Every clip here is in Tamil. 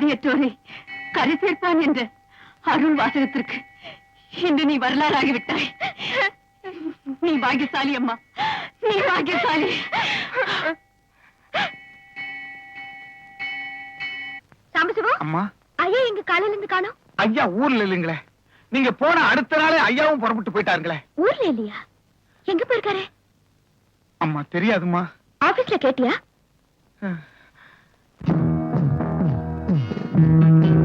கதியற்றோரை கரை சேர்ப்பான் என்ற அருள் வாசகத்திற்கு இன்று நீ வரலாறாகிவிட்டாய். நீ பாகியசாலி அம்மா நீ பாகியசாலி சாம்பசிவம் அம்மா. ஐயா எங்க காலையில இருந்து காணோம். ஐயா ஊர்ல இல்லைங்களே. நீங்க போன அடுத்த நாளே ஐயாவும் புறப்பட்டு போயிட்டாருங்களே. ஊர்ல இல்லையா? எங்க போயிருக்காரு? அம்மா தெரியாதும்மா. ஆபீஸ்ல கேட்டியா? 안비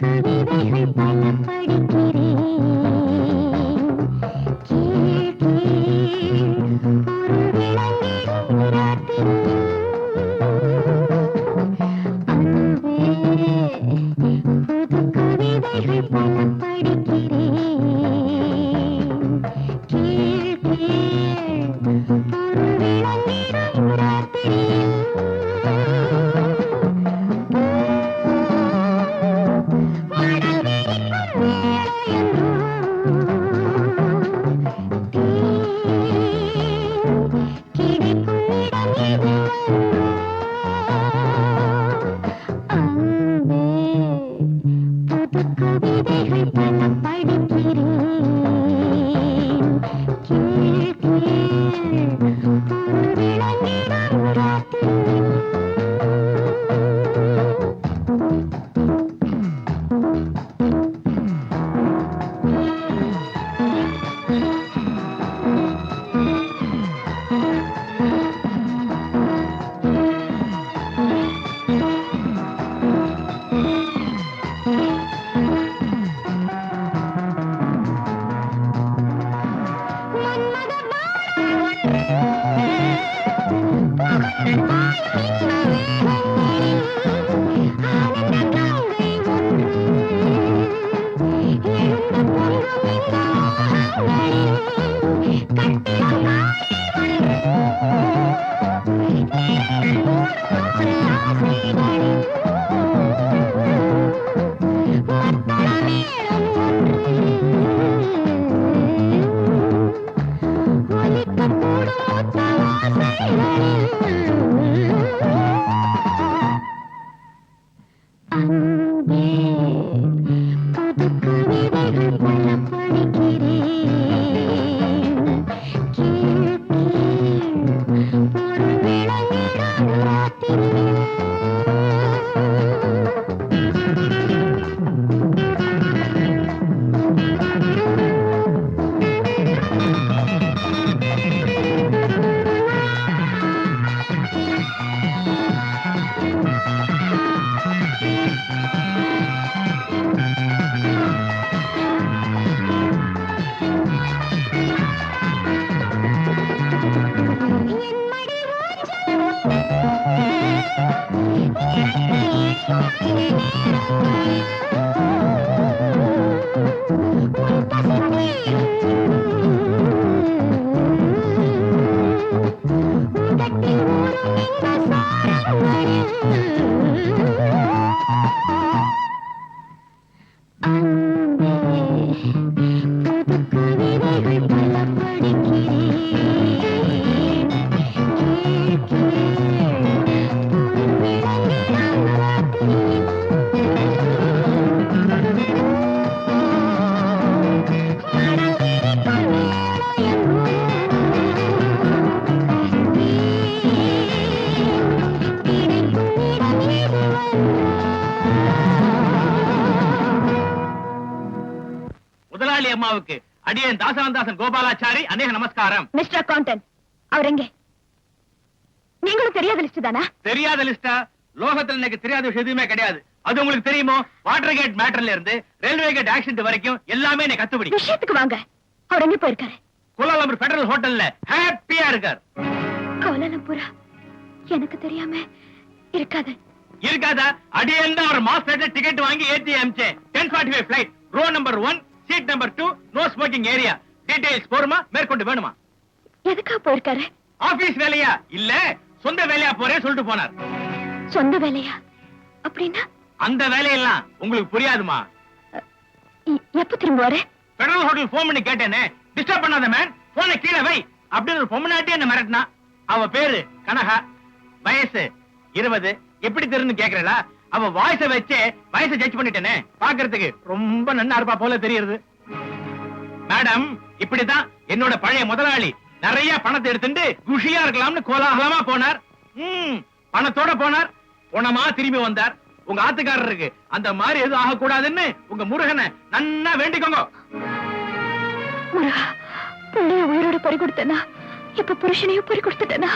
புது கவிதைகள் முதலாளி அம்மாவுக்கு அடியேன் தாசானந்தாசன் கோபாலாச்சாரி அநேக நமஸ்காரம். மிஸ்டர் அக்கௌண்டன்ட் அவர் எங்க? நீங்களும் தெரியாத லிஸ்ட் தானா? தெரியாத லிஸ்டா லோகத்துல எனக்கு தெரியாத விஷயம் எதுவுமே கிடையாது. அது உங்களுக்கு தெரியுமோ? வாட்டர் கேட் மேட்டர்ல இருந்து ரயில்வே கேட் ஆக்சிடென்ட் வரைக்கும் எல்லாமே எனக்கு கத்துப்படி விஷயத்துக்கு வாங்க. அவர் எங்க போயிருக்காரு? கோலாலம்பூர் பெடரல் ஹோட்டல்ல ஹாப்பியா இருக்கார். கோலாலம்பூரா? எனக்கு தெரியாம இருக்காது. இருக்காதா? அடியேன் அவர் மாஸ்டர் டிக்கெட் வாங்கி ஏத்தி அமிச்சேன் ten forty five flight row number one seat number two no smoking area details போருமா மேற்கொண்டு வேணுமா? எதுக்கா போயிருக்காரு? ஆபீஸ் வேலையா? இல்ல சொந்த வேலையா போறேன் சொல்லிட்டு போனார். சொந்த வேலையா? அப்படின்னா? அந்த வேலையெல்லாம் உங்களுக்கு புரியாதுமா? எப்ப திரும்புவாரு? பெடரல் ஹோட்டல் போன் பண்ணி கேட்டேனே. டிஸ்டர்ப் பண்ணாத மேன் போனை கீழே வை. அப்படின்னு ஒரு பொம்மநாட்டி என்ன மிரட்டினா. அவ பேரு கனகா. வயசு இருபது. எப்படி தெரிந்து கேக்குறா அவ வாய்ஸ வச்சே வயசை ஜட்ஜ் பண்ணிட்டேனே. பாக்குறதுக்கு ரொம்ப நன்னா இருப்பா போல தெரியுது. மேடம் இப்படிதான் என்னோட பழைய முதலாளி நிறைய பணத்தை எடுத்துட்டு குஷியா இருக்கலாம்னு கோலாகலமா போனார். ம், பணத்தோட போனார். பணமா திரும்பி வந்தார். உங்க ஆத்துக்காரருக்கு அந்த மாதிரி எதுவும் ஆகக்கூடாதுன்னு உங்க முருகனை நன்னா வேண்டிக்கோங்க. பிள்ளைய உயிரோட பறி கொடுத்தனா இப்ப புருஷனையும் பறி கொடுத்துட்டனா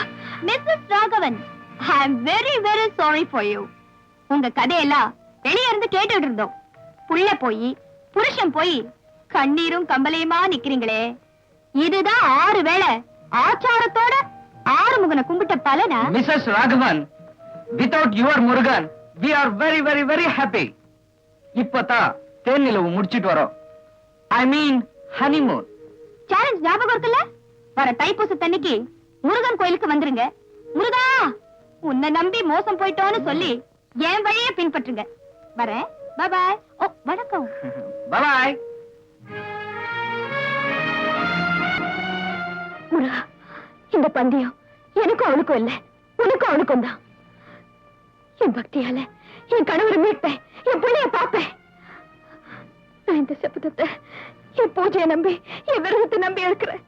Mrs Raghavan I am very very sorry for you உங்க கதையெல்லாம் வெளிய இருந்து கேட்டுட்டு இருந்தோம். புள்ள போய் புருஷன் போய் கண்ணீரும் கம்பலையுமா நிக்கிறீங்களே? இதுதான் ஆறு வேளை ஆச்சாரத்தோட ஆறு முகனை கும்பிட்ட பலனா? Mrs Raghavan without your Murugan we are very very very happy இப்பதான் தேன் நிலவு முடிச்சிட்டு வரோம். ஐ மீன் ஹனிமூன் சேலஞ்ச் ஞாபகம் இருக்குல்ல? வர தைப்பூசத்தன்னைக்கு முருகன் கோயிலுக்கு வந்துருங்க. முருகா! உன்னை நம்பி மோசம் போயிட்டோன்னு சொல்லி என் வழிய பின்பற்றுங்க. வரேன். பாய் ஓ வணக்கம். பாய் முருகா இந்த பந்தயம் எனக்கும் அவனுக்கும் இல்ல. உனக்கும் அவனுக்கும் தான். என் பக்தியால என் கணவரை மீட்பேன். என் பிள்ளைய பாப்பேன் நான் இந்த சபதத்தை என் பூஜையை நம்பி என் விரதத்தை நம்பி இருக்கிறேன்.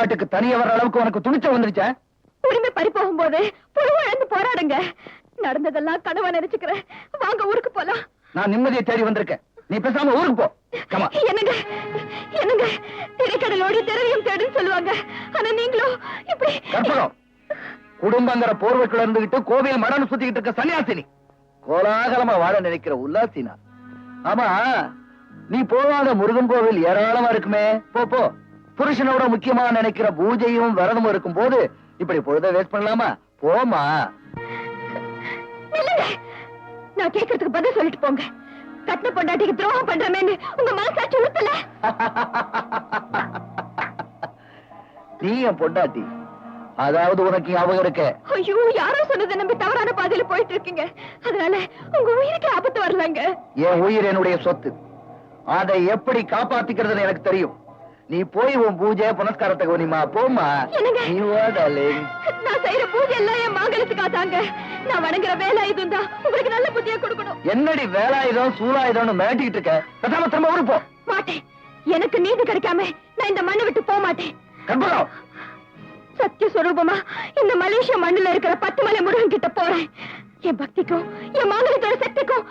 வெளிநாட்டுக்கு தனியா வர்ற அளவுக்கு உனக்கு துணிச்சல் வந்துருச்சா? உரிமை பறி போகும்போது புழுவ இழந்து போராடுங்க. நடந்ததெல்லாம் கனவா நினைச்சுக்கிறேன். வாங்க ஊருக்கு போலாம். நான் நிம்மதியை தேடி வந்திருக்கேன். நீ பேசாம ஊருக்கு போ. என்னங்க? என்னங்க? திரைக்கடலோடி திரவியம் தேடுன்னு சொல்லுவாங்க. ஆனா நீங்களும் இப்படி கற்பகம். குடும்பங்கிற போர்வைக்குள்ள இருந்துகிட்டு கோவில் மடம் சுத்திக்கிட்டு இருக்க சன்னியாசினி. கோலாகலமா வாழ நினைக்கிற உல்லாசினா. ஆமா நீ போகாத முருகன் கோவில் ஏராளமா இருக்குமே. போ போ. புருஷனோட முக்கியமா நினைக்கிற பூஜையும் விரதமும் இருக்கும் போது இப்படி பொழுத வேஸ்ட் பண்ணலாமா? போமா. நான் கேட்கறதுக்கு பதில் சொல்லிட்டு போங்க. கட்டின பொண்டாட்டிக்கு துரோகம் பண்றமேன்னு உங்க மனசாட்சி உறுத்தல. நீ என் பொண்டாட்டி. அதாவது உனக்கு ஞாபகம் இருக்க. ஐயோ யாரோ சொன்னதை நம்பி தவறான பாதையில போயிட்டு இருக்கீங்க. அதனால உங்க உயிருக்கு ஆபத்து வரலங்க. என் உயிர் என்னுடைய சொத்து. அதை எப்படி காப்பாத்திக்கிறதுன்னு எனக்கு தெரியும். நீ போய் உன் பூஜை புனஸ்காரத்தை கவனிமா போமா? நீ. நான் செய்யற பூஜை எல்லாம் என் மாங்கலத்துக்காதாங்க நான் வணங்குற வேலை இதுவும் தான். உங்களுக்கு நல்ல புத்தியா கொடுக்கணும். என்னடி வேலாயுதம் சூலாயுதம்னு மிரட்டிக்கிட்டு இருக்க? பேசாம திரும்ப ஊருக்கு போ. மாட்டேன். எனக்கு நீதி கிடைக்காம நான் இந்த மண்ணை விட்டு போக மாட்டேன். கற்பகம் சத்திய சொரூபமா இந்த மலேசியா மண்ணுல இருக்கிற பத்து மலை முருகன் கிட்ட போறேன். என் பக்திக்கும் என் மாங்கலத்தோட சக்திக்கும்